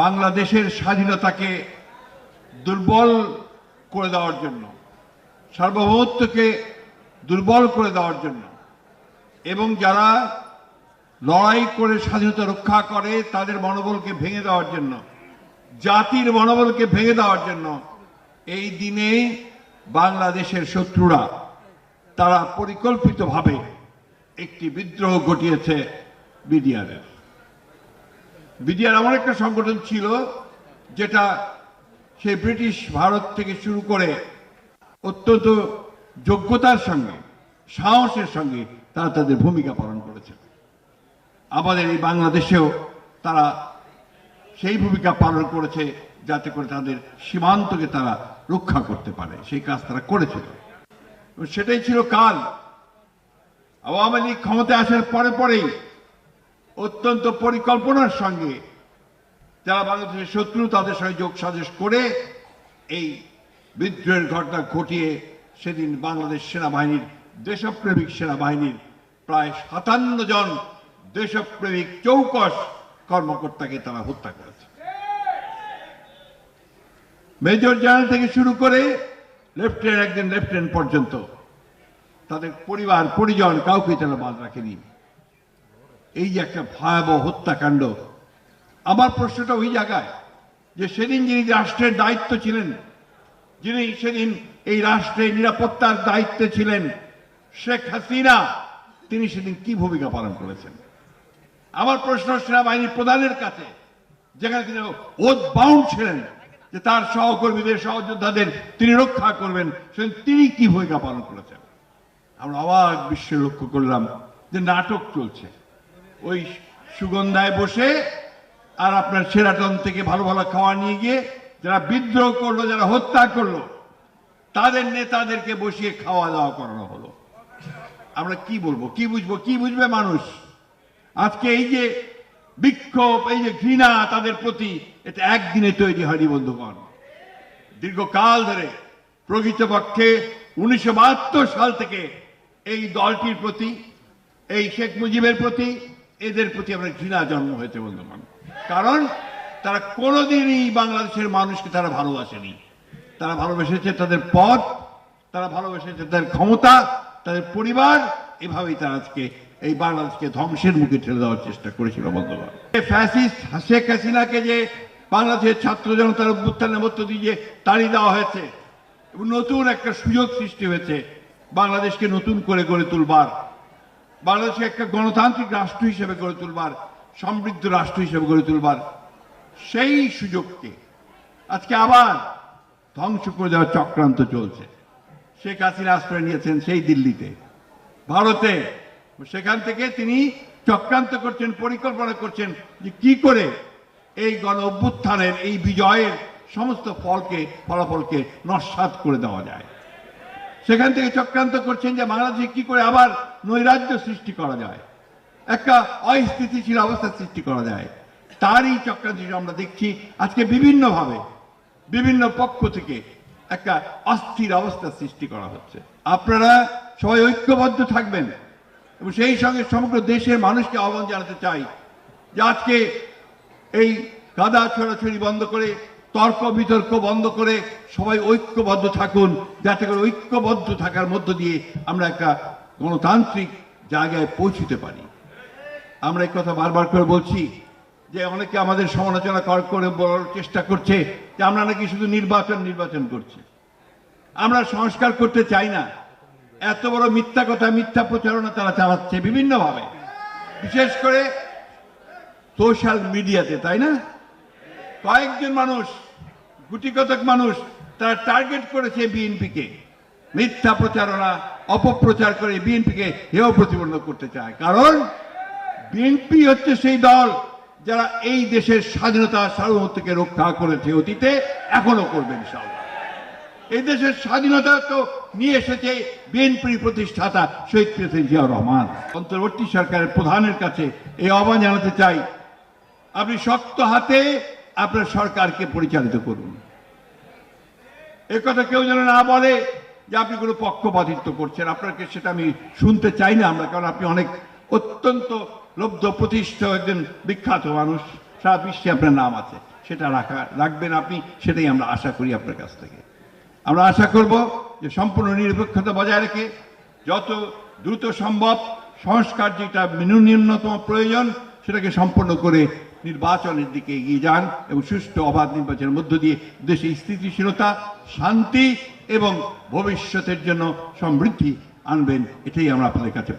বাংলাদেশের স্বাধীনতাকে দুর্বল করে দেওয়ার জন্য, সার্বভৌমত্বকে দুর্বল করে দেওয়ার জন্য, এবং যারা লড়াই করে স্বাধীনতা রক্ষা করে তাদের মনোবলকে ভেঙে দেওয়ার জন্য, জাতির মনোবলকে ভেঙে দেওয়ার জন্য এই দিনে বাংলাদেশের শত্রুরা তারা পরিকল্পিতভাবে একটি বিদ্রোহ ঘটিয়েছে বিডিআরের বিডিআর এমন একটা সংগঠন ছিল যেটা সেই ব্রিটিশ ভারত থেকে শুরু করে অত্যন্ত যোগ্যতার সঙ্গে, সাহসের সঙ্গে তারা তাদের ভূমিকা পালন করেছে। আমাদের এই বাংলাদেশেও তারা সেই ভূমিকা পালন করেছে যাতে করে তাদের সীমান্তকে তারা রক্ষা করতে পারে। সেই কাজ তারা করেছিল। সেটাই ছিল কাল। আওয়ামী লীগ ক্ষমতায় আসার পরে পরেই অত্যন্ত পরিকল্পনার সঙ্গে যারা বাংলাদেশের শত্রু, তাদের সঙ্গে যোগ সাজেশ করে এই বিদ্রোহের ঘটনা ঘটিয়ে সেদিন বাংলাদেশ সেনাবাহিনীর দেশপ্রেমিক সেনাবাহিনীর প্রায় সাতান্ন জন দেশপ্রেমিক চৌকস কর্মকর্তাকে তারা হত্যা করেছে। মেজর জেনারেল থেকে শুরু করে লেফটেন্যান্ট, একজন লেফটেন্যান্ট পর্যন্ত তাদের পরিবার, পরিজন কাউকে তারা বাদ রাখেনি। এই যে একটা ভয়াবহ হত্যাকাণ্ড, আমার প্রশ্নটা ওই জায়গায় যে সেদিন যিনি রাষ্ট্রের দায়িত্ব ছিলেন, যিনি সেদিন এই রাষ্ট্রের নিরাপত্তার দায়িত্বে ছিলেন, শেখ হাসিনা, তিনি সেদিন কি ভূমিকা পালন করেছেন? আমার প্রশ্ন সেনাবাহিনীর প্রধানের কাছে, যেখানে তিনি ওত বাউন্ড ছিলেন, যে তার সহকর্মীদের, সহযোদ্ধাদের তিনি রক্ষা করবেন, সেদিন তিনি কি ভূমিকা পালন করেছেন? আমরা অবাক বিশ্বে লক্ষ্য করলাম যে নাটক চলছে। ওই সুগন্ধায় বসে আর আপনার সেরাটন থেকে ভালো ভালো খাওয়া নিয়ে গিয়ে যারা বিদ্রোহ করল, যারা হত্যা করল, তাদের নেতাদেরকে বসিয়ে খাওয়া দাওয়া করানো হলো। আমরা কি বলব? কি বুঝব? কি বুঝবে মানুষ? আজকে এই যে বিক্ষোভ, এই যে ঘৃণা তাদের প্রতি, এটা একদিনে তৈরি হয়নি, বন্ধুগণ। দীর্ঘকাল ধরে প্রকৃতপক্ষে উনিশশো বাহাত্তর সাল থেকে এই দলটির প্রতি, এই শেখ মুজিবের প্রতি এদের প্রতি আমরা ঘৃণা জন্ম হয়েছে বন্ধুগণ কারণ তারা কোনোদিনই বাংলাদেশের মানুষকে তারা ভালোবাসেনি। তারা ভালোবেসেছে তাদের পদ তারা ভালোবেসেছে তাদের ক্ষমতা, তাদের পরিবার, এভাবেই তারা আজকে এই বাংলাদেশকে ধ্বংসের মুখে ঠেলে দেওয়ার চেষ্টা করেছিল বন্ধুগণ শেখ হাসিনাকে যে বাংলাদেশের ছাত্র জনতার অভ্যুত্থানের মধ্য দিয়ে তাড়িয়ে দেওয়া হয়েছে, এবং নতুন একটা সুযোগ সৃষ্টি হয়েছে, বাংলাদেশকে নতুন করে গড়ে তুলবার বাংলাদেশকে একটা গণতান্ত্রিক রাষ্ট্র হিসেবে গড়ে তুলবার, সমৃদ্ধ রাষ্ট্র হিসেবে গড়ে তুলবার সেই সুযোগকে আজকে আবার ধ্বংস করে দেওয়ার চক্রান্ত চলছে। শেখ হাসিনা আশ্রয় নিয়েছেন সেই দিল্লিতে। ভারতে সেখান থেকে তিনি চক্রান্ত করছেন, পরিকল্পনা করছেন যে কি করে এই গণ অভ্যুত্থানের, এই বিজয়ের সমস্ত ফলকে, ফলাফলকে নস্বাত করে দেওয়া যায়। সেখান থেকে চক্রান্ত করছেন যে বাংলাদেশে কি করে আবার নৈরাজ্য সৃষ্টি করা যায়। একটা অস্থিতিশীল অবস্থা সৃষ্টি করা যায়। তারই চক্রান্ত আমরা দেখছি আজকে বিভিন্নভাবে, বিভিন্ন পক্ষ থেকে একটা অস্থির অবস্থা সৃষ্টি করা হচ্ছে। আপনারা সবাই ঐক্যবদ্ধ থাকবেন। এবং সেই সঙ্গে সমগ্র দেশের মানুষকে আহ্বান জানাতে চাই যে আজকে এই কাদা ছড়াছড়ি বন্ধ করে তর্ক বিতর্ক বন্ধ করে সবাই ঐক্যবদ্ধ থাকুন, যাতে করে ঐক্যবদ্ধ থাকার মধ্য দিয়ে আমরা একটা গণতান্ত্রিক জায়গায় পৌঁছতে পারি। আমরা এই কথা বারবার করে বলছি যে অনেকে আমাদের সমালোচনা কর বলার চেষ্টা করছে যে আমরা নাকি শুধু নির্বাচন নির্বাচন করছি। আমরা সংস্কার করতে চাই না। এত বড় মিথ্যা কথা, মিথ্যা প্রচারণা তারা চালাচ্ছে বিভিন্নভাবে। বিশেষ করে সোশ্যাল মিডিয়াতে তাই না? কয়েকজন মানুষ গুটি কতক মানুষ তারা টার্গেট করেছে বিএনপিকে। মিথ্যা প্রচারণা অপপ্রচার করে বিএনপিকে হেয় প্রতিপন্ন করতে চায়। কারণ বিএনপি হচ্ছে সেই দল যারা এই দেশের স্বাধীনতা, সার্বভৌমত্বকে রক্ষা করেছে অতীতে এখনও করবেন ইনশাআল্লাহ। এই দেশের স্বাধীনতা তো নিয়ে এসেছে বিএনপির প্রতিষ্ঠাতা শহীদ প্রেসিডেন্ট জিয়াউর রহমান। অন্তর্বর্তী সরকারের প্রধানের কাছে এই আহ্বান জানাতে চাই, আপনি শক্ত হাতে আপনার সরকারকে পরিচালিত করুন। এ কথা কেউ যেন না বলে যে আপনি কোনো পক্ষপাতিত্ব করছেন। আপনাকে সেটা আমি শুনতে চাই না আমরা, কারণ আপনি অনেক অত্যন্ত লব্ধ প্রতিষ্ঠিত একজন বিখ্যাত মানুষ। সারা বিশ্বে আপনার নাম আছে। সেটা রাখা, রাখবেন আপনি, সেটাই আমরা আশা করি আপনার কাছ থেকে। আমরা আশা করব যে সম্পূর্ণ নিরপেক্ষতা বজায় রেখে যত দ্রুত সম্ভব সংস্কার যেটা ন্যূনতম প্রয়োজন, সেটাকে সম্পন্ন করে নির্বাচনের দিকে এগিয়ে যান এবং সুষ্ঠু অবাধ নির্বাচনের মধ্য দিয়ে দেশে স্থিতিশীলতা, শান্তি এবং ভবিষ্যতের জন্য সমৃদ্ধি আনবেন। এটাই আমরা আপনাদের কাছে